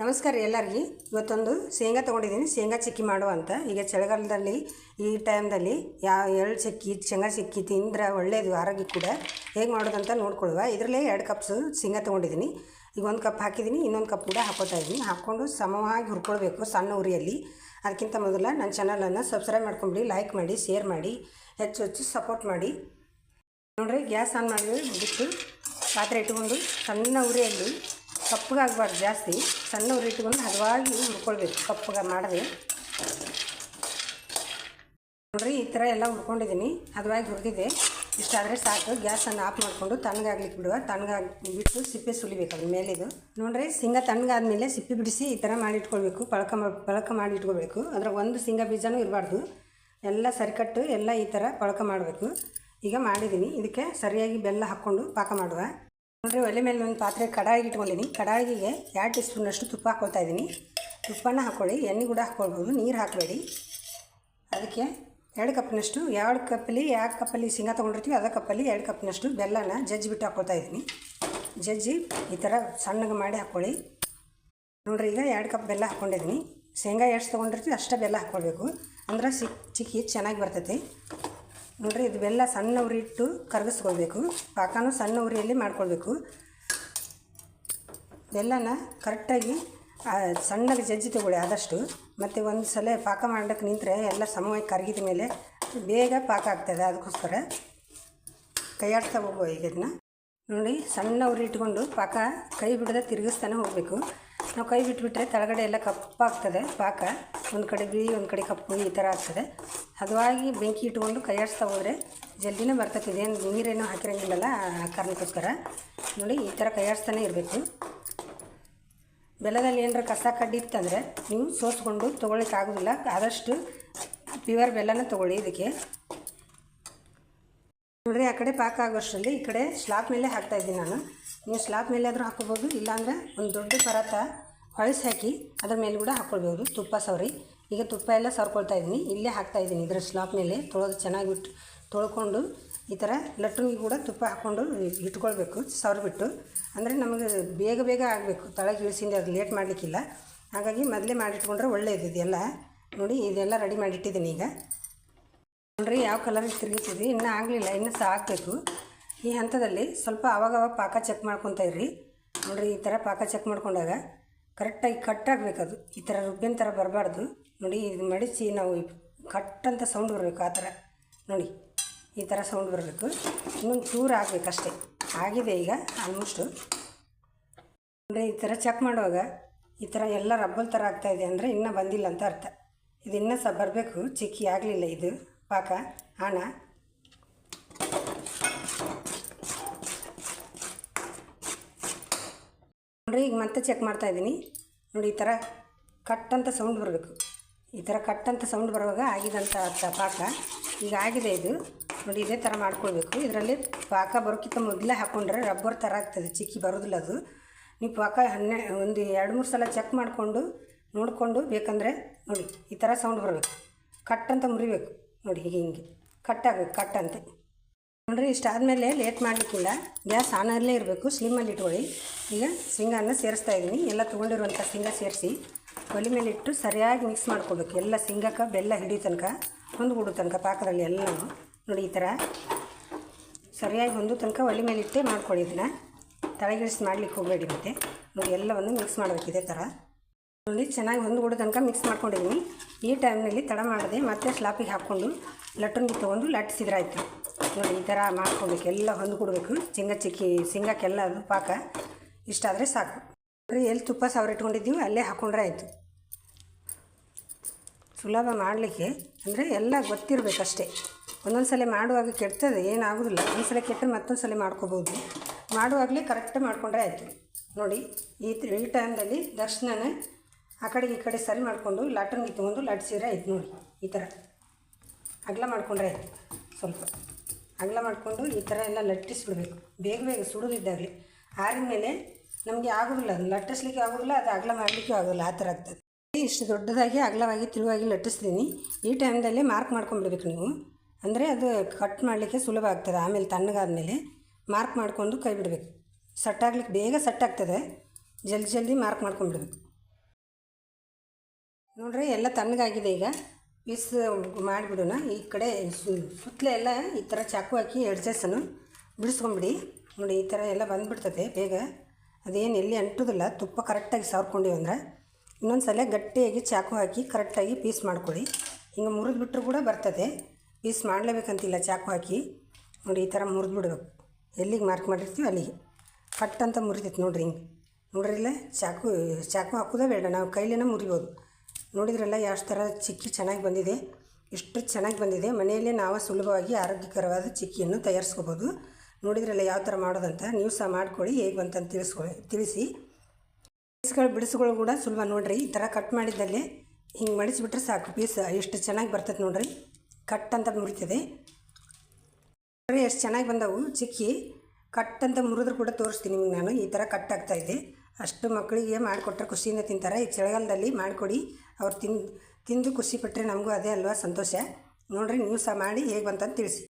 ನಮಸ್ಕಾರ ಎಲ್ಲರಿಗೆ. ಇವತ್ತೊಂದು ಶೇಂಗಾ ತೊಗೊಂಡಿದ್ದೀನಿ ಶೇಂಗಾ ಚಿಕ್ಕಿ ಅಂತ. ಈಗ ಚಳಿಗಾಲದಲ್ಲಿ ಈ ಟೈಮ್ದಲ್ಲಿ ಯಾವ ಎಳ್ಳು ಚಿಕ್ಕಿ, ಶೇಂಗಾ ಚಿಕ್ಕಿ ತಿಂದ್ರೆ ಒಳ್ಳೆಯದು ಆರೋಗ್ಯ ಕೂಡ. ಹೇಗೆ ಮಾಡೋದಂತ ನೋಡ್ಕೊಳ್ಳುವ. ಇದರಲ್ಲೇ ಎರಡು ಕಪ್ಸು ಶೇಂಗಾ ತೊಗೊಂಡಿದ್ದೀನಿ ಈಗ ಒಂದು ಕಪ್ ಹಾಕಿದ್ದೀನಿ ಇನ್ನೊಂದು ಕಪ್ ಕೂಡ ಹಾಕೋತಾ ಇದ್ದೀನಿ ಹಾಕ್ಕೊಂಡು ಸಮವಾಗಿ ಹುರ್ಕೊಳ್ಬೇಕು ಸಣ್ಣ ಉರಿಯಲ್ಲಿ. ಅದಕ್ಕಿಂತ ಮೊದಲು ನನ್ನ ಚಾನಲನ್ನು ಸಬ್ಸ್ಕ್ರೈಬ್ ಮಾಡ್ಕೊಂಬಿಡಿ ಲೈಕ್ ಮಾಡಿ ಶೇರ್ ಮಾಡಿ, ಹೆಚ್ಚು ಹೆಚ್ಚು ಸಪೋರ್ಟ್ ಮಾಡಿ. ನೋಡಿರಿ, ಗ್ಯಾಸ್ ಆನ್ ಮಾಡಿದ್ರೆ ಬಿಟ್ಟು ಪಾತ್ರೆ ಇಟ್ಕೊಂಡು ಸಣ್ಣ ಉರಿಯಲ್ಲಿ ಕಪ್ಪಗಾಗಬಾರ್ದು ಜಾಸ್ತಿ. ಸಣ್ಣ ಉರಿಟ್ಕೊಂಡು ಹದವಾಗಿ ಹುರ್ಕೊಳ್ಬೇಕು. ಕಪ್ಪಗೆ ಮಾಡಿದೆ. ನೋಡ್ರಿ, ಈ ಥರ ಎಲ್ಲ ಹುರ್ಕೊಂಡಿದ್ದೀನಿ. ಹದವಾಗಿ ಹುರಿದಿದೆ. ಇಷ್ಟಾದರೆ ಸಾಕು. ಗ್ಯಾಸನ್ನು ಆಫ್ ಮಾಡಿಕೊಂಡು ತಣ್ಣಗಾಗ್ಲಿಕ್ಕೆ ಬಿಡುವ. ತಣ್ಣಗಾಗಿ ಬಿಟ್ಟು ಸಿಪ್ಪೆ ಸುಲಿಬೇಕು ಅದ್ರ ಮೇಲಿದು. ನೋಡ್ರಿ, ಸಿಂಗ ತಣ್ಣಗಾದ್ಮೇಲೆ ಸಿಪ್ಪೆ ಬಿಡಿಸಿ ಈ ಥರ ಮಾಡಿ ಇಟ್ಕೊಳ್ಬೇಕು ಪಳಕ ಪಳಕ ಮಾಡಿ ಇಟ್ಕೊಳ್ಬೇಕು ಒಂದು ಶೇಂಗಾ ಬೀಜನೂ ಇರಬಾರ್ದು. ಎಲ್ಲ ಸರಿಕಟ್ಟು ಎಲ್ಲ ಈ ಥರ ಪಳಕ ಮಾಡಬೇಕು. ಈಗ ಮಾಡಿದ್ದೀನಿ. ಇದಕ್ಕೆ ಸರಿಯಾಗಿ ಬೆಲ್ಲ ಹಾಕ್ಕೊಂಡು ಪಾಕ ಮಾಡುವ. ನೋಡ್ರಿ ಒಲೆ ಮೇಲೆ ಒಂದು ಪಾತ್ರೆ ಕಡಾಯಿಗೆ ಇಟ್ಕೊಂಡಿನಿ ಕಡಾಯಿಗೆ ಎರಡು ಟೀ ಸ್ಪೂನಷ್ಟು ತುಪ್ಪ ಹಾಕ್ಕೊಳ್ತಾ ಇದ್ದೀನಿ. ತುಪ್ಪನ ಹಾಕ್ಕೊಳ್ಳಿ ಎಣ್ಣೆ ಕೂಡ ಹಾಕ್ಕೊಳ್ಬೋದು ನೀರು ಹಾಕಬೇಡಿ. ಅದಕ್ಕೆ ಎರಡು ಕಪ್ನಷ್ಟು, ಎರಡು ಕಪ್ಪಲ್ಲಿ ಎರಡು ಕಪ್ಪಲ್ಲಿ ಶೇಂಗಾ ತೊಗೊಂಡಿರ್ತೀವಿ ಅದೇ ಕಪ್ಪಲ್ಲಿ ಎರಡು ಕಪ್ನಷ್ಟು ಬೆಲ್ಲನ ಜಜ್ಜಿ ಬಿಟ್ಟು ಹಾಕ್ಕೊಳ್ತಾ ಇದ್ದೀನಿ. ಜಜ್ಜಿ ಈ ಥರ ಸಣ್ಣಗೆ ಮಾಡಿ ಹಾಕ್ಕೊಳ್ಳಿ ನೋಡ್ರಿ, ಈಗ ಎರಡು ಕಪ್ ಬೆಲ್ಲ ಹಾಕ್ಕೊಂಡಿದ್ದೀನಿ ಶೇಂಗಾ ಎಷ್ಟು ತೊಗೊಂಡಿರ್ತೀವಿ ಅಷ್ಟೇ ಬೆಲ್ಲ ಹಾಕ್ಕೊಳ್ಬೇಕು ಅಂದ್ರೆ ಸಿಕ್ಕಿ ಚಿಕ್ಕಿ ಚೆನ್ನಾಗಿ ಬರ್ತೈತಿ. ನೋಡ್ರಿ ಇದು ಬೆಲ್ಲ ಸಣ್ಣ ಉರಿ ಇಟ್ಟು ಕರಗಿಸ್ಕೊಳ್ಬೇಕು. ಪಾಕನೂ ಸಣ್ಣ ಉರಿಯಲ್ಲಿ ಮಾಡ್ಕೊಳ್ಬೇಕು. ಬೆಲ್ಲನ ಕರೆಕ್ಟಾಗಿ ಸಣ್ಣಗೆ ಜಜ್ಜಿ ತಗೊಳ್ಳಿ ಆದಷ್ಟು. ಮತ್ತು ಒಂದು ಸಲ ಪಾಕ ಮಾಡೋಕ್ಕೆ ನಿಂತರೆ ಎಲ್ಲ ಸಮವಾಗಿ ಕರಗಿದ ಮೇಲೆ ಬೇಗ ಪಾಕ ಆಗ್ತದೆ ಅದಕ್ಕೋಸ್ಕರ. ಕೈಯಾಡ್ತಾ ಹೋಗುವ ಈಗ ಇದನ್ನ. ನೋಡಿ, ಸಣ್ಣ ಉರಿ ಇಟ್ಕೊಂಡು ಪಾಕ ಕೈ ಬಿಡದೆ ತಿರುಗಿಸ್ತಾನೆ ಹೋಗಬೇಕು. ನಾವು ಕೈ ಬಿಟ್ಬಿಟ್ರೆ ಕೆಳಗಡೆ ಎಲ್ಲ ಕಪ್ಪಾಗ್ತದೆ, ಪಾಕ. ಒಂದು ಕಡೆ ಬಿಳಿ, ಒಂದು ಕಡೆ ಕಪ್ಪು, ಈ ಥರ ಆಗ್ತದೆ. ಹದವಾಗಿ ಬೆಂಕಿ ಇಟ್ಕೊಂಡು ಕೈಯಾಡಿಸ್ತಾ ಹೋದರೆ ಜಲ್ದಿನೇ ಬರ್ತೈತೆ. ಇದೇನು ನೀರೇನು ಹಾಕಿರಂಗಿಲ್ಲಲ್ಲ ಆ ಕಾರಣಕ್ಕೋಸ್ಕರ. ನೋಡಿ, ಈ ಥರ ಕೈಯಾಡಿಸ್ತಾನೆ ಇರಬೇಕು. ಬೆಲ್ಲದಲ್ಲಿ ಏನಾರ ಕಸ ಕಡ್ಡಿ ಇತ್ತಂದರೆ ನೀವು ಸೋಸ್ಕೊಂಡು ತೊಗೊಳಕ್ಕೆ ಆಗೋದಿಲ್ಲ. ಆದಷ್ಟು ಪ್ಯೂರ್ ಬೆಲ್ಲನ ತೊಗೊಳ್ಳಿ ಇದಕ್ಕೆ. ನೋಡಿರಿ, ಆ ಕಡೆ ಪಾಕ ಆಗೋಷ್ಟರಲ್ಲಿ ಈ ಕಡೆ ಸ್ಲಾಬ್ ಮೇಲೆ ಹಾಕ್ತಾಯಿದ್ದೀನಿ ನಾನು. ನೀವು ಸ್ಲಾಬ್ ಮೇಲೆ ಆದರೂ ಹಾಕೋಬೋದು ಇಲ್ಲಾಂದರೆ ಒಂದು ದೊಡ್ಡ ಪರಾತ ಹೊಳಸಿ ಹಾಕಿ ಅದ್ರ ಮೇಲೆ ಕೂಡ ಹಾಕ್ಕೊಳ್ಬೋದು ತುಪ್ಪ ಸವರಿ. ಈಗ ತುಪ್ಪ ಎಲ್ಲ ಸವರ್ಕೊಳ್ತಾ ಇದ್ದೀನಿ. ಇಲ್ಲೇ ಹಾಕ್ತಾ ಇದ್ದೀನಿ ಇದ್ರ ಸ್ಲಾಪ್ ಮೇಲೆ. ತೊಳೆದು ಚೆನ್ನಾಗಿ ಬಿಟ್ಟು ತೊಳ್ಕೊಂಡು ಈ ಥರ ಲಟ್ಟಣಿಗೆ ಕೂಡ ತುಪ್ಪ ಹಾಕ್ಕೊಂಡು ಇಟ್ಕೊಳ್ಬೇಕು, ಸವರ್ಬಿಟ್ಟು. ಅಂದರೆ ನಮಗೆ ಬೇಗ ಬೇಗ ಆಗಬೇಕು. ತಳಗೆ ಇಳಿಸಿಂದ ಅದು ಲೇಟ್ ಮಾಡಲಿಕ್ಕಿಲ್ಲ. ಹಾಗಾಗಿ ಮೊದಲೇ ಮಾಡಿಟ್ಕೊಂಡ್ರೆ ಒಳ್ಳೆಯದು ಇದೆಲ್ಲ. ನೋಡಿ, ಇದೆಲ್ಲ ರೆಡಿ ಮಾಡಿಟ್ಟಿದ್ದೀನಿ ಈಗ. ನೋಡ್ರಿ ಯಾವ ಕಲರ್ ತಿರುಗಿಸಿದ್ವಿ? ಇನ್ನೂ ಆಗಲಿಲ್ಲ. ಇನ್ನೂ ಸಹ ಈ ಹಂತದಲ್ಲಿ ಸ್ವಲ್ಪ ಅವಾಗವಾಗ ಪಾಕ ಚೆಕ್ ಮಾಡ್ಕೊತಾ ಇರ್ರಿ. ನೋಡ್ರಿ, ಈ ಥರ ಪಾಕ ಚೆಕ್ ಮಾಡ್ಕೊಂಡಾಗ ಕರೆಕ್ಟಾಗಿ ಕಟ್ಟಾಗಬೇಕು ಅದು ಈ ಥರ ರುಬ್ಬಿನ ಥರ ಬರಬಾರ್ದು. ನೋಡಿ, ಇದು ಮಡಿಸಿ ನಾವು ಕಟ್ ಅಂತ ಸೌಂಡ್ ಬರಬೇಕು ಆ ಥರ. ನೋಡಿ, ಈ ಥರ ಸೌಂಡ್ ಬರಬೇಕು. ಇನ್ನೊಂದು ಚೂರು ಆಗಬೇಕಷ್ಟೇ. ಆಗಿದೆ ಈಗ ಆಲ್ಮೋಸ್ಟು ಅಂದರೆ ಈ ಥರ ಚೆಕ್ ಮಾಡುವಾಗ ಈ ಥರ ಎಲ್ಲ ರಬ್ಬಲ್ ಥರ ಆಗ್ತಾಯಿದೆ ಅಂದರೆ ಇನ್ನೂ ಬಂದಿಲ್ಲ ಅಂತ ಅರ್ಥ. ಇದು ಇನ್ನೂ ಸಹ ಬರಬೇಕು. ಚಿಕ್ಕಿ ಆಗಲಿಲ್ಲ ಇದು. ಪಾಕ, ಆಣ. ನೋಡಿರಿ, ಈಗ ಮತ್ತೆ ಚೆಕ್ ಮಾಡ್ತಾ ಇದ್ದೀನಿ. ನೋಡಿ, ಈ ಥರ ಕಟ್ ಅಂತ ಸೌಂಡ್ ಬರಬೇಕು. ಈ ಥರ ಕಟ್ ಅಂತ ಸೌಂಡ್ ಬರುವಾಗ ಆಗಿದಂಥ ಪಾಕ. ಈಗ ಆಗಿದೆ ಇದು. ನೋಡಿ, ಇದೇ ಥರ ಮಾಡ್ಕೊಳ್ಬೇಕು. ಇದರಲ್ಲಿ ಪಾಕ ಬರೋಕ್ಕಿಂತ ಮೊದಲೇ ಹಾಕ್ಕೊಂಡ್ರೆ ರಬ್ಬರ್ ಥರ ಆಗ್ತದೆ. ಚಿಕ್ಕಿ ಬರೋದಿಲ್ಲ ಅದು. ನೀವು ಪಾಕ ಹನ್ನೆ, ಒಂದು ಎರಡು, ಮೂರು ಸಲ ಚೆಕ್ ಮಾಡಿಕೊಂಡು ನೋಡಿಕೊಂಡು ಬೇಕಂದರೆ ನೋಡಿ, ಈ ಥರ ಸೌಂಡ್ ಬರಬೇಕು. ಕಟ್ ಅಂತ ಮುರಿಬೇಕು. ನೋಡಿ, ಹೀಗೆ, ಹಿಂಗೆ. ಕಟ್ ಆಗಬೇಕು ಕಟ್ ಅಂತ. ನೋಡ್ರಿ ಇಷ್ಟಾದಮೇಲೆ ಲೇಟ್ ಮಾಡಲಿಕ್ಕಿಲ್ಲ. ಗ್ಯಾಸ್ ಆನಲ್ಲೇ ಇರಬೇಕು ಸ್ಲಿಮ್ಮಲ್ಲಿ ಇಟ್ಕೊಳ್ಳಿ. ಈಗ ಶೇಂಗಾನ ಸೇರಿಸ್ತಾ ಇದ್ದೀನಿ. ಎಲ್ಲ ತೊಗೊಂಡಿರುವಂಥ ಶೇಂಗಾ ಸೇರಿಸಿ, ಒಲೆ ಮೇಲೆ ಇಟ್ಟು ಸರಿಯಾಗಿ ಮಿಕ್ಸ್ ಮಾಡ್ಕೋಬೇಕು. ಎಲ್ಲ ಸಿಂಗಕ್ಕೆ ಬೆಲ್ಲ ಹಿಡಿಯೋ ತನಕ ಹೊಂದ್ಬಿಡೋ ತನಕ, ಪಾಕದಲ್ಲಿ ಎಲ್ಲನೂ. ನೋಡಿ, ಈ ಥರ ಸರಿಯಾಗಿ ಹೊಂದೋ ತನಕ ಒಲೆ ಮೇಲೆ ಇಟ್ಟೇ ಮಾಡ್ಕೊಳ್ಳಿ ಇದನ್ನು. ತಳಗಿಳಿಸಿ ಮಾಡ್ಲಿಕ್ಕೆ ಹೋಗಬೇಡಿ ಮತ್ತೆ. ನೋಡಿ, ಎಲ್ಲವನ್ನು ಮಿಕ್ಸ್ ಮಾಡಬೇಕು ಇದೇ ಥರ. ನೋಡಿ, ಚೆನ್ನಾಗಿ ಹೊಂದ್ಬಿಡೋ ತನಕ ಮಿಕ್ಸ್ ಮಾಡ್ಕೊಂಡಿದ್ದೀನಿ. ಈ ಟೈಮ್ನಲ್ಲಿ ತಡ ಮಾಡದೆ ಮತ್ತೆ ಸ್ಲಾಪಿಗೆ ಹಾಕ್ಕೊಂಡು ಲಟ್ಟಣಿಗೆ ತೊಗೊಂಡು ಲಟ್ಟಿಸಿದ್ರಾಯ್ತು ನೋಡಿ ಈ ಥರ ಮಾಡ್ಕೊಬೇಕು, ಎಲ್ಲ ಹೊಂದ್ಕೊಡ್ಬೇಕು ಶೇಂಗಾ ಚಿಕ್ಕಿ ಸಿಂಗಕ್ಕೆಲ್ಲ ಅದು ಪಾಕ. ಇಷ್ಟಾದರೆ ಸಾಕು. ಎಲ್ಲಿ ತುಪ್ಪ ಸಾವಿರ ಇಟ್ಕೊಂಡಿದ್ದೀವಿ ಅಲ್ಲೇ ಹಾಕ್ಕೊಂಡ್ರೆ ಆಯಿತು. ಸುಲಭ ಮಾಡಲಿಕ್ಕೆ ಅಂದರೆ ಎಲ್ಲ ಗೊತ್ತಿರಬೇಕಷ್ಟೇ. ಒಂದೊಂದು ಸಲ ಮಾಡುವಾಗ ಕೆಡ್ತದೆ, ಏನಾಗೋದಿಲ್ಲ. ಒಂದು ಸಲ ಕೆಟ್ಟರೆ ಮತ್ತೊಂದು ಸಲ ಮಾಡ್ಕೋಬೋದು. ಮಾಡುವಾಗಲೇ ಕರೆಕ್ಟ್ ಮಾಡಿಕೊಂಡ್ರೆ ಆಯಿತು. ನೋಡಿ, ಈ ಈ ಟೈಮ್ದಲ್ಲಿ ದರ್ಶನನ ಆ ಕಡೆಗೆ ಈ ಕಡೆ ಸರಿ ಮಾಡಿಕೊಂಡು ಲಾಟನ್ಗೆ ತೊಗೊಂಡು ಲಟ್ಸಿದ್ರೆ ಆಯ್ತು ನೋಡಿ, ಈ ಥರ. ಅಗಲ ಮಾಡ್ಕೊಂಡ್ರೆ ಆಯಿತು ಸ್ವಲ್ಪ. ಅಗಲ ಮಾಡಿಕೊಂಡು ಈ ಥರ ಎಲ್ಲ ಲಟ್ಟಿಸ್ಬಿಡ್ಬೇಕು. ಬೇಗ ಬೇಗ ಸುಡೋದಿದ್ದಾಗಲಿ. ಆರಿದ ಮೇಲೆ ನಮಗೆ ಆಗೋದಿಲ್ಲ ಅದು ಲಟ್ಟಿಸ್ಲಿಕ್ಕೆ ಆಗೋದಿಲ್ಲ, ಅದು ಅಗಲ ಮಾಡಲಿಕ್ಕೆ ಆಗೋಲ್ಲ ಆ ಥರ ಆಗ್ತದೆ. ಇಷ್ಟು ದೊಡ್ಡದಾಗಿ ಅಗಲವಾಗಿ ತಿಳುವಾಗಿ ಲಟ್ಟಿಸ್ತೀನಿ. ಈ ಟೈಮ್ದಲ್ಲಿ ಮಾರ್ಕ್ ಮಾಡ್ಕೊಂಡ್ಬಿಡ್ಬೇಕು ನೀವು. ಅಂದರೆ ಅದು ಕಟ್ ಮಾಡಲಿಕ್ಕೆ ಸುಲಭ ಆಗ್ತದೆ, ಆಮೇಲೆ ತಣ್ಣಗಾದ್ಮೇಲೆ ಮಾರ್ಕ್ ಮಾಡಿಕೊಂಡು ಕೈ ಬಿಡಬೇಕು. ಸಟ್ಟಾಗ್ಲಿಕ್ಕೆ ಬೇಗ ಸಟ್ಟಾಗ್ತದೆ ಜಲ್ದಿ ಜಲ್ದಿ ಮಾರ್ಕ್ ಮಾಡ್ಕೊಂಡ್ಬಿಡ್ಬೇಕು ನೋಡ್ರಿ, ಎಲ್ಲ ತಣ್ಣಗಾಗಿದೆ ಈಗ. ಪೀಸ್ ಮಾಡಿಬಿಡೋಣ. ಈ ಕಡೆ ಸುತ್ತಲೇ ಎಲ್ಲ ಈ ಥರ ಚಾಕು ಹಾಕಿ ಎಡ್ಜಸ್ಸನ್ನು ಬಿಡಿಸ್ಕೊಂಬಿಡಿ. ನೋಡಿ, ಈ ಥರ ಎಲ್ಲ ಬಂದುಬಿಡ್ತದೆ ಬೇಗ. ಅದೇನು ಎಲ್ಲಿ ಅಂಟೋದಿಲ್ಲ. ತುಪ್ಪ ಕರೆಕ್ಟಾಗಿ ಸಾರ್ಕೊಂಡಿವಿ ಅಂದರೆ ಇನ್ನೊಂದು ಸಲ ಗಟ್ಟಿಯಾಗಿ ಚಾಕು ಹಾಕಿ ಕರೆಕ್ಟಾಗಿ ಪೀಸ್ ಮಾಡ್ಕೊಳ್ಳಿ. ಹಿಂಗೆ ಮುರಿದು ಕೂಡ ಬರ್ತದೆ. ಪೀಸ್ ಮಾಡಲೇಬೇಕಂತಿಲ್ಲ ಚಾಕು ಹಾಕಿ. ನೋಡಿ, ಈ ಥರ ಮುರಿದು ಬಿಡಬೇಕು ಎಲ್ಲಿಗೆ ಮಾರ್ಕ್ ಮಾಡಿರ್ತೀವಿ ಅಲ್ಲಿಗೆ. ಕಟ್ ಅಂತ ಮುರಿತೈತೆ ನೋಡ್ರಿ ಹಿಂಗೆ. ನೋಡ್ರಿಲ್ಲ, ಚಾಕು ಚಾಕು ಹಾಕೋದೇ ಬೇಡ. ನಾವು ಕೈಲೇನೆ ಮುರಿಬೋದು. ನೋಡಿದ್ರಲ್ಲ ಯಾವ ಥರ ಚಿಕ್ಕಿ ಚೆನ್ನಾಗಿ ಬಂದಿದೆ. ಎಷ್ಟು ಚೆನ್ನಾಗಿ ಬಂದಿದೆ. ಮನೆಯಲ್ಲೇ ನಾವು ಸುಲಭವಾಗಿ ಆರೋಗ್ಯಕರವಾದ ಚಿಕ್ಕಿಯನ್ನು ತಯಾರಿಸ್ಕೋಬೋದು. ನೋಡಿದ್ರಲ್ಲ ಯಾವ ಥರ ಮಾಡೋದಂತ. ನೀವು ಸಹ ಮಾಡ್ಕೊಳ್ಳಿ. ಹೇಗೆ ಬಂತಂತ ತಿಳಿಸ್ಕೊಳ್ಳಿ ತಿಳಿಸಿ. ಪೀಸ್ಗಳು, ಬಿಡಿಸ್ಗಳು ಕೂಡ ಸುಲಭ ನೋಡಿರಿ. ಈ ಥರ ಕಟ್ ಮಾಡಿದ್ದಲ್ಲೇ ಹಿಂಗೆ ಮಡಿಸಿಬಿಟ್ರೆ ಸಾಕು. ಪೀಸ್ ಎಷ್ಟು ಚೆನ್ನಾಗಿ ಬರ್ತದೆ ನೋಡಿರಿ. ಕಟ್ ಅಂತ ಮುರಿತದೆ. ಎಷ್ಟು ಚೆನ್ನಾಗಿ ಬಂದವು ಚಿಕ್ಕಿ. ಕಟ್ ಅಂತ ಮುರಿದ್ರು ಕೂಡ ತೋರಿಸ್ತೀನಿ ನಿಮಗೆ ನಾನು. ಈ ಥರ ಕಟ್ ಆಗ್ತಾಯಿದೆ ಅಷ್ಟು ಮಕ್ಕಳಿಗೆ ಮಾಡಿಕೊಟ್ರೆ ಖುಷಿಯಿಂದ ತಿಂತಾರೆ. ಈ ಚಳಿಗಾಲದಲ್ಲಿ ಮಾಡಿಕೊಡಿ. ಅವ್ರು ತಿಂದು ತಿಂದು ಖುಷಿ ಪಟ್ಟರೆ ನಮಗೂ ಅದೇ ಅಲ್ವಾ ಸಂತೋಷ. ನೋಡಿರಿ, ನೀವು ಸಹ ಮಾಡಿ ಹೇಗೆ ಬಂತಂತ ತಿಳಿಸಿ.